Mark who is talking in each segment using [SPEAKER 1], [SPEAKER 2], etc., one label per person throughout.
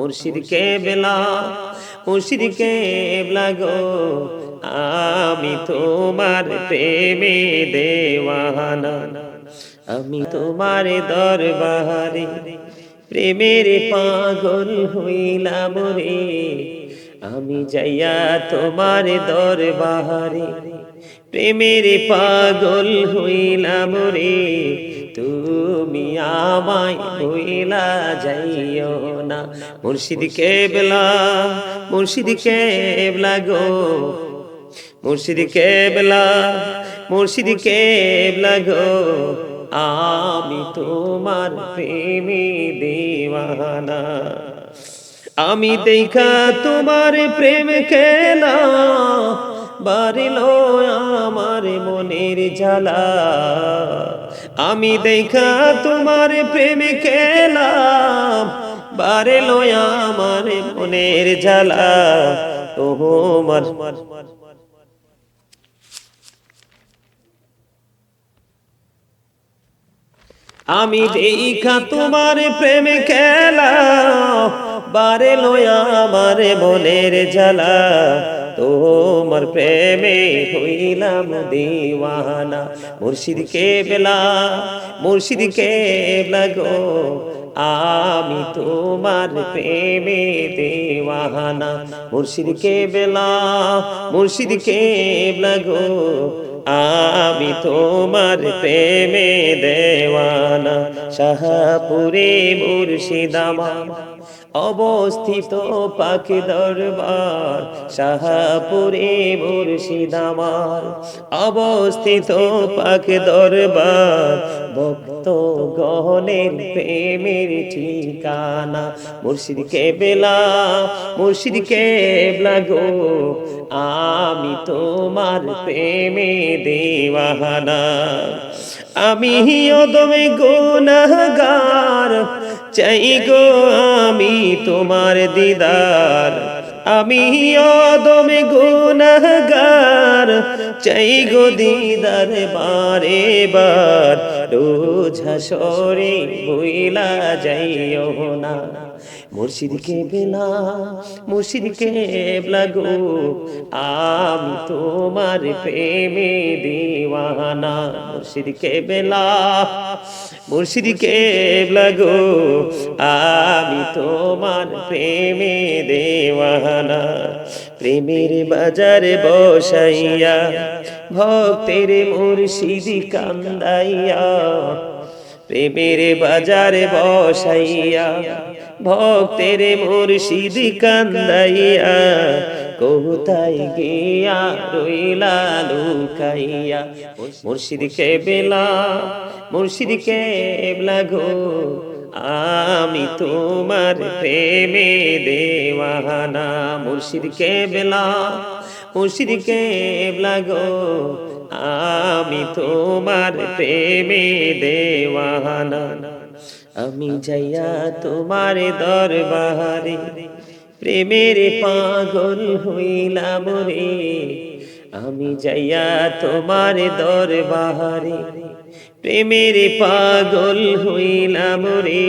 [SPEAKER 1] মুর্শিদ কে বেলা মুর্শিদ কে লাগো আমি তোমার প্রেমে দেওয়ানা। আমি তোমার দরবারে প্রেমের পাগল হইলাম রে। আমি যাইয়া তোমার দরবারে প্রেমের পাগল হইলাম রে, তুমি আমায় হইলা যাইও না। মুর্শিদ কেবলা মুর্শিদ কেবলা গো। মুর্শিদ কেবলা মুর্শিদ কেবলা গো। আমি তোমার প্রেমে দেওয়ানা। আমি দেখা তোমার প্রেম খেলা আমার মনের জ্বালা। আমি দেখা তোমার প্রেম খেলা বারিল আমার মনের জ্বালা। তোমার আমি দেখা তোমার প্রেম খেলা বারে লয়া আমার মনের জ্বালা। তোমার প্রেমে হইলাম দিওয়ানা। মুর্শিদ কে বেলা মুর্শিদ কে গো। আমি তোমার প্রেমে দেওয়ানা। মুর্শিদ কে বেলা মুর্শিদ কে গো। আমি তোমার প্রেমে দেওয়ানা, শাহপুরে মুর্শিদামা অবস্থিত পাখি দরবার, শাহপুরে মুর্শিদামার অবস্থিত পাখি দরবার, ভক্ত গহনের প্রেমের ঠিকানা। মুর্শিদ কে বেলা মুর্শিদ কে গো আমি তোমার প্রেমে দেওয়ানা। আমি অদমে গুনাগার চাই গো আমি তোমার দিদার। আমি অদমে গুনাহগার, চাই গো দিদার বারে বার। রোজ হাসরে বইলা যাইও না। মুর্শিদ কে বেলা মুর্শিদ কে গো, আমি তোমার প্রেমে দিওয়ানা। মুর্শিদ কে বেলা মুর্শিদ কে গো, আমি তোমার প্রেমে দেওয়ানা। প্রেমের বাজারে বসাইয়া, ভক্তের মুর্শিদ কান্দাইয়া, প্রেমের বাজারে বসাইয়া, ভক্তের মুর্শিদ কান্দাইয়া কোথায় গিয়া রইলা লুকাইয়া, মুর্শিদ বেলা, মুর্শিদ কে গো আমি তোমার প্রেমে দেওয়ানা। মুর্শিদ কে বেলা মুর্শিদ কে গো। আমি তোমার প্রেমে দেওয়ানা। আমি যাইয়া তোমার দরবারে, প্রেমের পাগল হইলাম রে। আমি যাইয়া তোমার দরবারে প্রেমের পাগল হইলাম রে,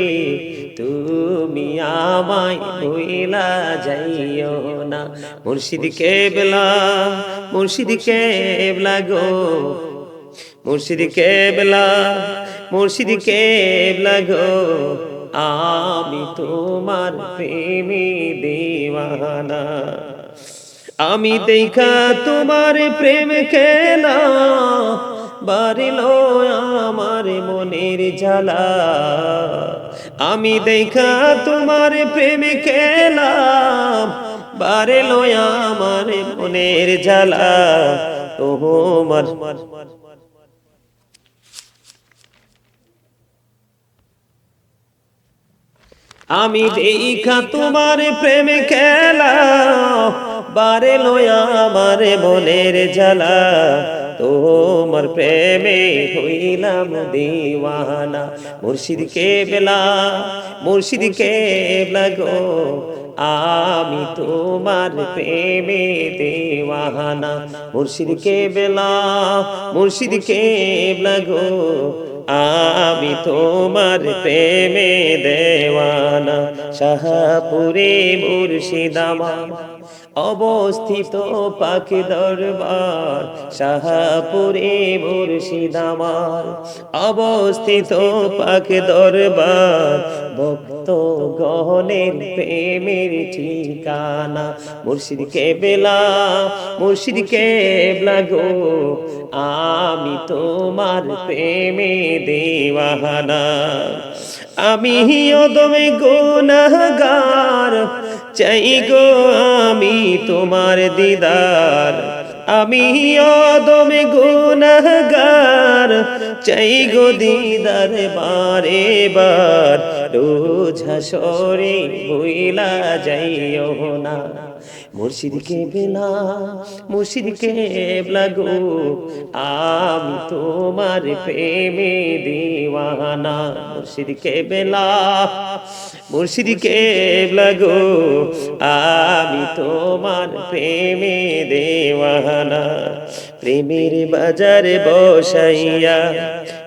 [SPEAKER 1] তুমি আমায় হইলা যাইও না। মুর্শিদ কেবলা মুর্শিদ কেবলা গো। মুর্শিদ কেবলা মুর্শিদ কেবলা গো। আমি তোমার প্রেমে দেওয়ানা। আমি দেখা তোমার প্রেম খেলা বারিল আমার মনের জ্বালা। আমি দেখা তোমার প্রেম খেলা বারিল আমার মনের জ্বালা। তোমার আমি দেখা তোমার প্রেম খেলা বারে লয়া আমার মনের জ্বালা। তোমার প্রেমে হইলাম দিওয়ানা। মুর্শিদ কে বেলা মুর্শিদ কে গো। আমি তোমার প্রেমে দেওয়ানা। মুর্শিদ কে বেলা মুর্শিদ কে গো। আমি তোমার প্রেমে দেওয়ানা। শাহাপুরে মুর্শিদামা অবস্থিত পাখি দরবার, শাহাপুরে মুর্শিদামার অবস্থিত পাখি দরবার, ভক্ত গহনের প্রেমের ঠিকানা। মুর্শিদ কে বেলা মুর্শিদ কে গো, আমি তোমার প্রেমে দেওয়ানা। আমি অদমে গুনাহগার চাই গো আমি তোমার দিদার। আমি অদমে গুনাহগার। চাই গো দিদার বারে বার। রোজ হাসরে বইলা যাইও না। মুর্শিদকে বেলা মুর্শিদকে লাগো আমি তোমার প্রেমে দিওয়ানা। মুর্শিদকে বেলা মুর্শিদকে লাগো, আমি তোমার প্রেমে দেওয়ানা। প্রেমের বাজারে বসাইয়া,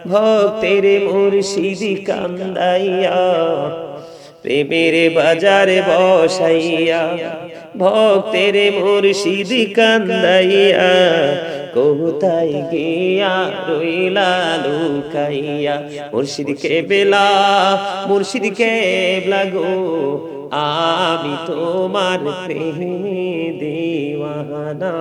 [SPEAKER 1] ভক্তের মুর্শিদি কান্দাইয়া। প্রেমের বাজারে বসাইয়া, ভক্তের মুর্শিদ কান্দাইয়া। কোথায় গিয়া রইলা লুকাইয়া। মুর্শিদ কে বেলা মুর্শিদ কে লাগো আমি তোমার প্রেমে দেওয়ানা।